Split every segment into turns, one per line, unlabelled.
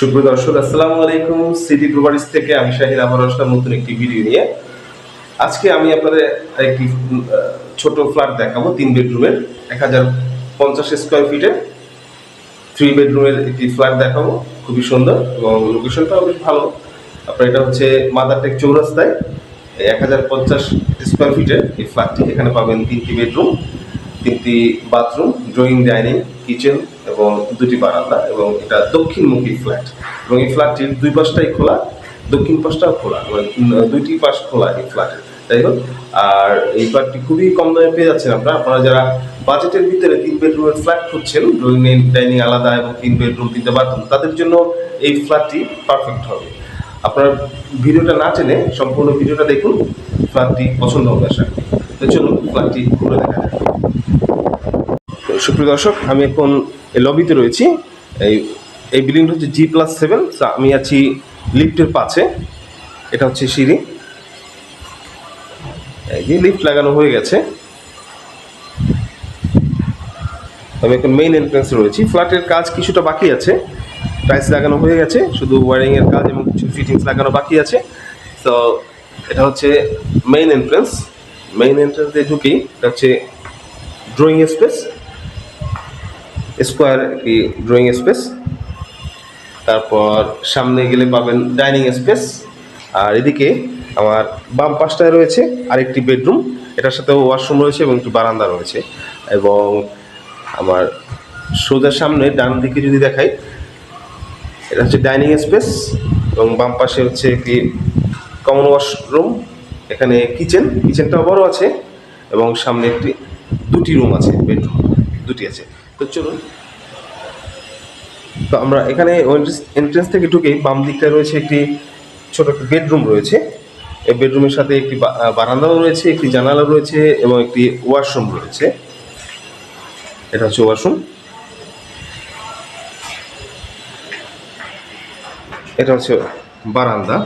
সুপ্রিয় দর্শক, আসসালামু আলাইকুম। সিটি প্রপার্টিস থেকে আমি শাহিদ আবার আসলাম নতুন একটি ভিডিও নিয়ে। আজকে আমি আপনাদের একটি ছোট ফ্ল্যাট দেখাবো, তিন বেডরুমের এক হাজার পঞ্চাশ স্কোয়ার ফিটের থ্রি বেডরুমের একটি ফ্ল্যাট দেখাবো, খুবই সুন্দর এবং লোকেশনটাও বেশ ভালো। আপনার এটা হচ্ছে মাদারটেক চৌরাস্তায়, এক হাজার পঞ্চাশ স্কোয়ার ফিটের এই ফ্ল্যাটটি এখানে পাবেন তিনটি বেডরুম তিনটি বাথরুম ড্রয়িং ডাইনিং কিচেন এবং দুটি বারান্দা এবং এটা দক্ষিণমুখী ফ্ল্যাট এবং এই ফ্ল্যাটটির দুই পাশটাই খোলা, দক্ষিণ পাশটাও খোলা মানে দুইটি পাশ খোলা এই ফ্ল্যাটের তাই হোক, আর এই ফ্ল্যাটটি খুবই কম দামে পেয়ে যাচ্ছেন আপনারা। আপনারা যারা বাজেটের ভিতরে তিন বেডরুমের ফ্ল্যাট খুঁজছেন, ড্রয়িং ডাইনিং আলাদা এবং তিন বেডরুম, তিনটে বাথরুম, তাদের জন্য এই ফ্ল্যাটটি পারফেক্ট হবে। আপনার ভিডিওটা না টেনে সম্পূর্ণ ভিডিওটা দেখুন, ফ্ল্যাটটি পছন্দ হবে আশা করি। চলুন, ফ্ল্যাটটি ঘুরে দেখা তো সুপ্রিয় দর্শক, আমি এখন লবিতে রয়েছি। এই এই বিল্ডিংটা হচ্ছে জি প্লাস সেভেন আমি আছি লিফটের পাশে। এটা হচ্ছে সিঁড়ি। এই লিফট লাগানো হয়ে গেছে। আমি এখন মেইন এন্ট্রান্সে রয়েছি। ফ্ল্যাটের কাজ কিছুটা বাকি আছে। টাইলস লাগানো হয়ে গেছে। শুধু ওয়ারিংয়ের কাজ এবং কিছু ফিটিংস লাগানো বাকি আছে। তো এটা হচ্ছে মেইন এন্ট্রান্স মেইন এন্ট্রান্স দিয়ে ঢুকেই এটা হচ্ছে ড্রয়িং স্পেস স্কোয়ার একটি ড্রয়িং স্পেস তারপর সামনে গেলে পাবেন ডাইনিং স্পেস। আর এদিকে আমার বাম পাশটায় রয়েছে আরেকটি বেডরুম। এটার সাথে ওয়াশরুম রয়েছে এবং একটি বারান্দা রয়েছে। এবং আমার সোজা সামনে ডান দিকে যদি দেখাই, এটা হচ্ছে ডাইনিং স্পেস এবং বাম পাশে হচ্ছে একটি কমন ওয়াশরুম। এখানে কিচেন, কিচেনটাও বড় আছে এবং সামনে একটি দুটি রুম আছে, বেডরুম দুটি আছে। তো চলুন তো আমরা এখানে এন্ট্রেন্স থেকে ঢুকেই বাম দিকটা রয়েছে একটি ছোট একটি বেডরুম রয়েছে। এই বেডরুমের সাথে একটি বারান্দাও রয়েছে, একটি জানালা রয়েছে এবং একটি ওয়াশরুম রয়েছে। এটা হচ্ছে ওয়াশরুম এটা হচ্ছে বারান্দা।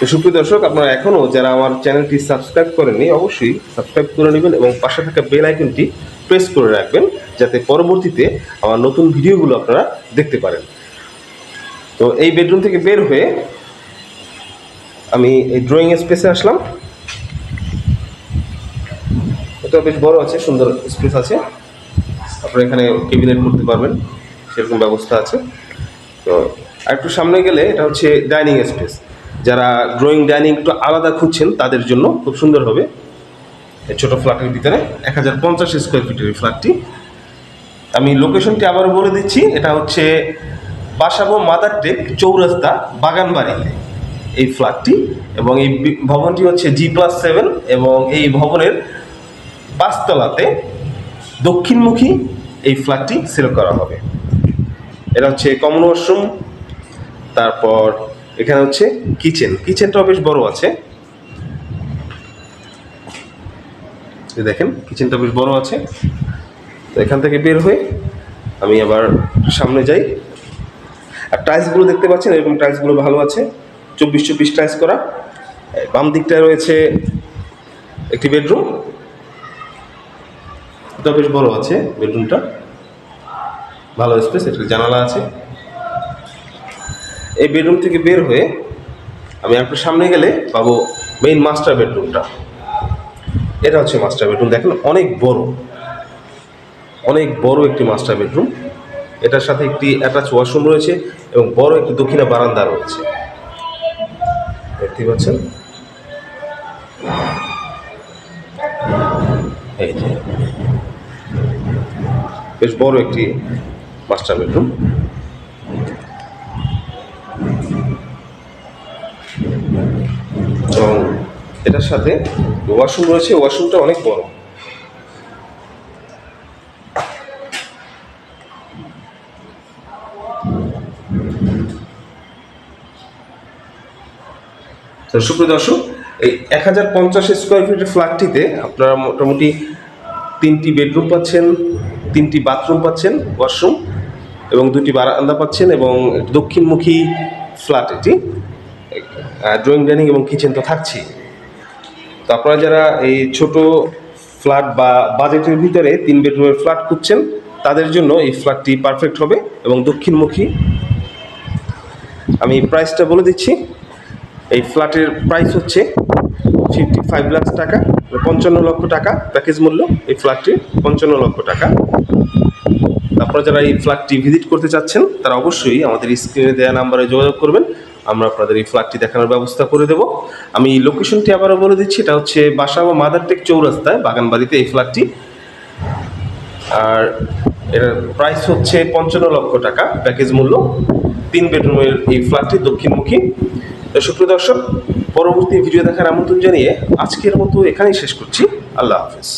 সুপ্রিয় দর্শক, আপনারা এখনও যারা আমার চ্যানেলটি সাবস্ক্রাইব করেননি, অবশ্যই সাবস্ক্রাইব করে নেবেন এবং পাশে থাকা বেল আইকনটি প্রেস করে রাখবেন যাতে পরবর্তীতে আমার নতুন ভিডিওগুলো আপনারা দেখতে পারেন। তো এই বেডরুম থেকে বের হয়ে আমি এই ড্রয়িং স্পেসে আসলাম। এটা বেশ বড় আছে, সুন্দর স্পেস আছে। আপনারা এখানে ক্যাবিনেট করতে পারবেন, সেরকম ব্যবস্থা আছে। তো আর একটু সামনে গেলে এটা হচ্ছে ডাইনিং স্পেস যারা ড্রয়িং ডাইনিং একটু আলাদা খুঁজছেন, তাদের জন্য খুব সুন্দর হবে। এই ছোটো ফ্ল্যাটের ভিতরে এক হাজার পঞ্চাশ স্কোয়ার ফিটের এই ফ্ল্যাটটি আমি লোকেশনটি আবারও বলে দিচ্ছি, এটা হচ্ছে বাসাবো মাদারটেক চৌরাস্তা বাগানবাড়িতে এই ফ্ল্যাটটি এবং এই ভবনটি হচ্ছে জি প্লাস সেভেন এবং এই ভবনের পাঁচতলাতে দক্ষিণমুখী এই ফ্ল্যাটটি সেল করা হবে। এটা হচ্ছে কমন ওয়াশরুম তারপর এখানে হচ্ছে কিচেন। কিচেনটাও বেশ বড় আছে। দেখেন, কিচেনটা বেশ বড় আছে। তো এখান থেকে বের হয়ে আমি আবার সামনে যাই। আর টাইলসগুলো দেখতে পাচ্ছেন, এরকম টাইলসগুলো ভালো আছে। চব্বিশ চব্বিশ টাইলস করা। বাম দিকটায় রয়েছে একটি বেডরুম এটা বেশ বড় আছে বেডরুমটা ভালো স্পেস একটা জানালা আছে। এই বেডরুম থেকে বের হয়ে আমি একটু সামনে গেলে পাবো মেইন মাস্টার বেডরুমটা এটা হচ্ছে মাস্টার বেডরুম দেখেন, অনেক বড়। অনেক বড় একটি মাস্টার বেডরুম এটার সাথে একটি অ্যাটাচ ওয়াশরুম রয়েছে এবং বড় একটি দক্ষিণা বারান্দা রয়েছে। দেখতে পাচ্ছেন? এই যে। বেশ বড় একটি মাস্টার বেডরুম এবং এটার সাথে ওয়াশরুম রয়েছে ওয়াশরুমটা অনেক বড়। সুপ্রিয় দর্শক, এই এক হাজার পঞ্চাশ স্কোয়ার ফিটের ফ্ল্যাটটিতে আপনারা মোটামুটি তিনটি বেডরুম পাচ্ছেন, তিনটি বাথরুম পাচ্ছেন ওয়াশরুম এবং দুটি বারান্দা পাচ্ছেন, এবং দক্ষিণমুখী ফ্ল্যাট এটি। ড্রয়িং ডাইনিং এবং কিচেন তো থাকছেই। তো আপনারা যারা এই ছোট ফ্ল্যাট বা বাজেটের ভিতরে তিন বেডরুমের ফ্ল্যাট খুঁজছেন, তাদের জন্য এই ফ্ল্যাটটি পারফেক্ট হবে এবং দক্ষিণমুখী। আমি প্রাইসটা বলে দিচ্ছি। এই ফ্ল্যাটের প্রাইস হচ্ছে ফিফটি ফাইভ লাখ টাকা পঞ্চান্ন লক্ষ টাকা প্যাকেজ মূল্য এই ফ্ল্যাটটির পঞ্চান্ন লক্ষ টাকা। আপনারা যারা এই ফ্ল্যাটটি ভিজিট করতে চাচ্ছেন, তারা অবশ্যই আমাদের স্ক্রিনে দেওয়া নাম্বারে যোগাযোগ করবেন। আমরা আপনাদের এই ফ্ল্যাটটি দেখানোর ব্যবস্থা করে দেব। আমি লোকেশনটি আবারও বলে দিচ্ছি, এটা হচ্ছে বাসা বা মাদারটেক চৌরাস্তায়, বাগানবাড়িতে এই ফ্ল্যাটটি আর এর প্রাইস হচ্ছে পঞ্চান্ন লক্ষ টাকা প্যাকেজ মূল্য। তিন বেডরুমের এই ফ্ল্যাটটি দক্ষিণমুখী। সুপ্রিয় দর্শক, পরবর্তী ভিডিও দেখার আমন্ত্রণ জানিয়ে আজকের মতো এখানেই শেষ করছি। আল্লাহ হাফেজ।